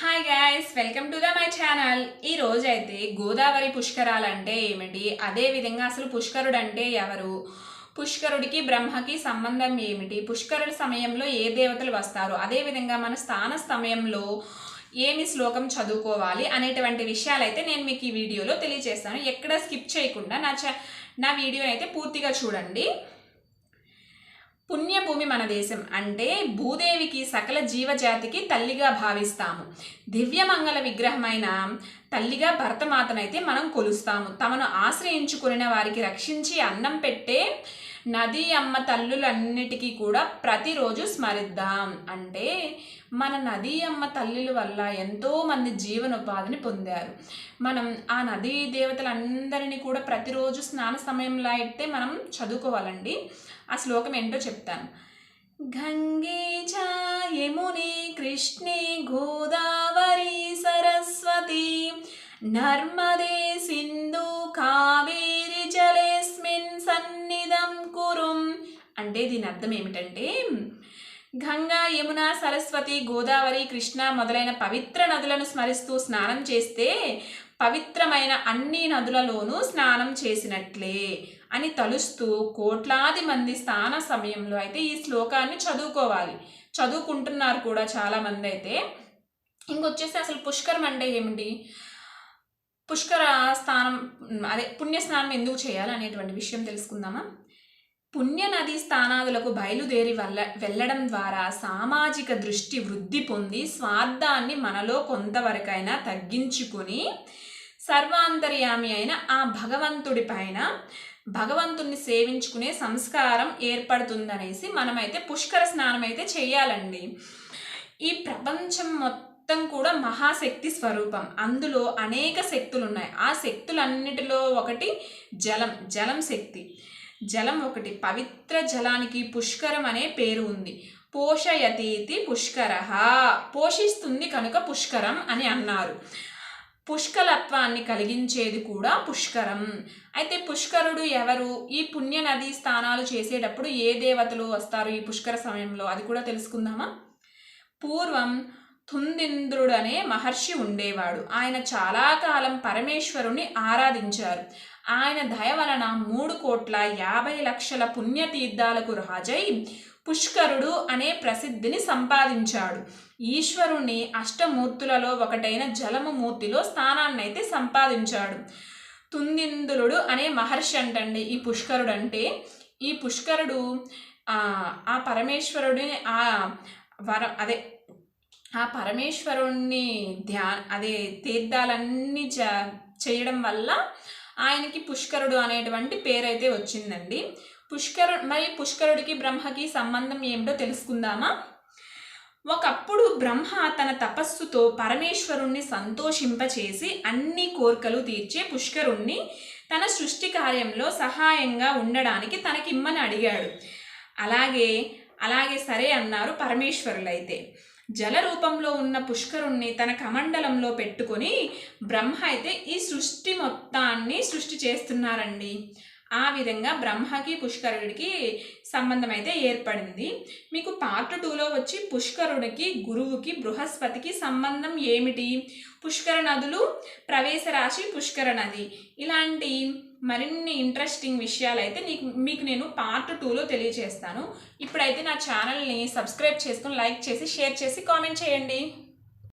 Hi guys welcome to the my channel ఈ రోజు అయితే గోదావరి పుష్కరాలు అంటే ఏమిటి అదేవిధంగా అసలు పుష్కరుడు అంటే ఎవరు? పుష్కరుడికి బ్రహ్మకి సంబంధం ఏమిటి? పుష్కరుడి సమయంలో ఏ దేవతలు వస్తారు? అదే విధంగా మన స్థాన సమయంలో ఏమి శ్లోకం చదువుకోవాలి అనేటువంటి విషయాలు అయితే నేను మీకు ఈ వీడియోలో తెలియజేస్తాను. ఎక్కడ స్కిప్ చేయకుండా నా నా వీడియోని అయితే పూర్తిగా చూడండి. పుణ్యభూమి మన దేశం అంటే భూదేవికి సకల జీవజాతికి తల్లిగా భావిస్తాము. దివ్యమంగళ విగ్రహమైన తల్లిగా భరతమాతనైతే మనం కొలుస్తాము. తమను ఆశ్రయించుకున్న వారికి రక్షించి అన్నం పెట్టే నది అమ్మ తల్లులన్నిటికీ కూడా ప్రతిరోజు స్మరిద్దాం. అంటే మన నదీ అమ్మ తల్లుల వల్ల ఎంతో మంది జీవనోపాధిని పొందారు. మనం ఆ నదీ దేవతలందరినీ కూడా ప్రతిరోజు స్నాన సమయంలో అయితే మనం చదువుకోవాలండి. ఆ శ్లోకం ఏంటో చెప్తాను. గంగే చ కృష్ణి కృష్ణే గోదావరి సరస్వతి నర్మదే సింధు కావే సన్నిధం కురుం. అంటే దీని అర్థం ఏమిటంటే గంగా యమున సరస్వతి గోదావరి కృష్ణ మొదలైన పవిత్ర నదులను స్మరిస్తూ స్నానం చేస్తే పవిత్రమైన అన్ని నదులలోనూ స్నానం చేసినట్లే అని తలుస్తూ కోట్లాది మంది స్నాన సమయంలో అయితే ఈ శ్లోకాన్ని చదువుకోవాలి. చదువుకుంటున్నారు కూడా చాలామంది అయితే ఇంకొచ్చేసి అసలు పుష్కరం అంటే ఏమిటి? పుష్కర స్నానం అదే పుణ్య స్నానం ఎందుకు చేయాలి అనేటువంటి విషయం తెలుసుకుందామా? పుణ్య నదీ స్థానాదులకు బయలుదేరి వల్ల వెళ్ళడం ద్వారా సామాజిక దృష్టి వృద్ధి పొంది స్వార్థాన్ని మనలో కొంతవరకైనా తగ్గించుకుని సర్వాంతర్యామి అయిన ఆ భగవంతుడి పైన భగవంతుణ్ణి సేవించుకునే సంస్కారం ఏర్పడుతుందనేసి మనమైతే పుష్కర స్నానం అయితే చేయాలండి. ఈ ప్రపంచం మొత్తం మొత్తం కూడా మహాశక్తి స్వరూపం. అందులో అనేక శక్తులు ఉన్నాయి ఆ శక్తులన్నిటిలో ఒకటి జలం జలం శక్తి. జలం ఒకటి పవిత్ర జలానికి పుష్కరం అనే పేరు ఉంది. పోషయతీతి పుష్కర. పోషిస్తుంది కనుక పుష్కరం అని అన్నారు. పుష్కలత్వాన్ని కలిగించేది కూడా పుష్కరం. అయితే పుష్కరుడు ఎవరు? ఈ పుణ్య నదీ స్థానాలు చేసేటప్పుడు ఏ దేవతలు వస్తారు ఈ పుష్కర సమయంలో? అది కూడా తెలుసుకుందామా? పూర్వం తుందింద్రుడు అనే మహర్షి ఉండేవాడు. ఆయన చాలా కాలం పరమేశ్వరుని ఆరాధించారు. ఆయన దయ వలన మూడు కోట్ల యాభై లక్షల పుణ్యతీర్థాలకు రాజై పుష్కరుడు అనే ప్రసిద్ధిని సంపాదించాడు. ఈశ్వరుని అష్టమూర్తులలో ఒకటైన జలము మూర్తిలో స్థానాన్నైతే సంపాదించాడు. తుందిందులుడు అనే మహర్షి అంటండి ఈ పుష్కరుడు అంటే ఈ పుష్కరుడు ఆ పరమేశ్వరుడిని ఆ వర అదే ఆ పరమేశ్వరుణ్ణి ధ్యా అదే తీర్థాలన్నీ చ చేయడం వల్ల ఆయనకి పుష్కరుడు అనేటువంటి పేరైతే వచ్చిందండి. పుష్కరు మరి పుష్కరుడికి బ్రహ్మకి సంబంధం ఏమిటో తెలుసుకుందామా? ఒకప్పుడు బ్రహ్మ తన తపస్సుతో పరమేశ్వరుణ్ణి సంతోషింపచేసి అన్ని కోరికలు తీర్చే పుష్కరుణ్ణి తన సృష్టి కార్యంలో సహాయంగా ఉండడానికి తనకిమ్మని అడిగాడు. అలాగే అలాగే సరే అన్నారు పరమేశ్వరులైతే. జల రూపంలో ఉన్న పుష్కరుణ్ణి తన కమండలంలో పెట్టుకొని బ్రహ్మ అయితే ఈ సృష్టి మొత్తాన్ని సృష్టి చేస్తున్నారండి. ఆ విధంగా బ్రహ్మకి పుష్కరుడికి సంబంధం అయితే ఏర్పడింది. మీకు పార్ట్ టూలో వచ్చి పుష్కరుడికి గురువుకి బృహస్పతికి సంబంధం ఏమిటి? పుష్కర నదులు ప్రవేశ రాశి పుష్కర నది. ఇలాంటి మరిన్ని ఇంట్రెస్టింగ్ విషయాలు అయితే నీకు మీకు నేను పార్ట్ టూలో తెలియజేస్తాను ఇప్పుడైతే నా ఛానల్ని సబ్స్క్రైబ్ చేసుకొని లైక్ చేసి షేర్ చేసి కామెంట్ చేయండి.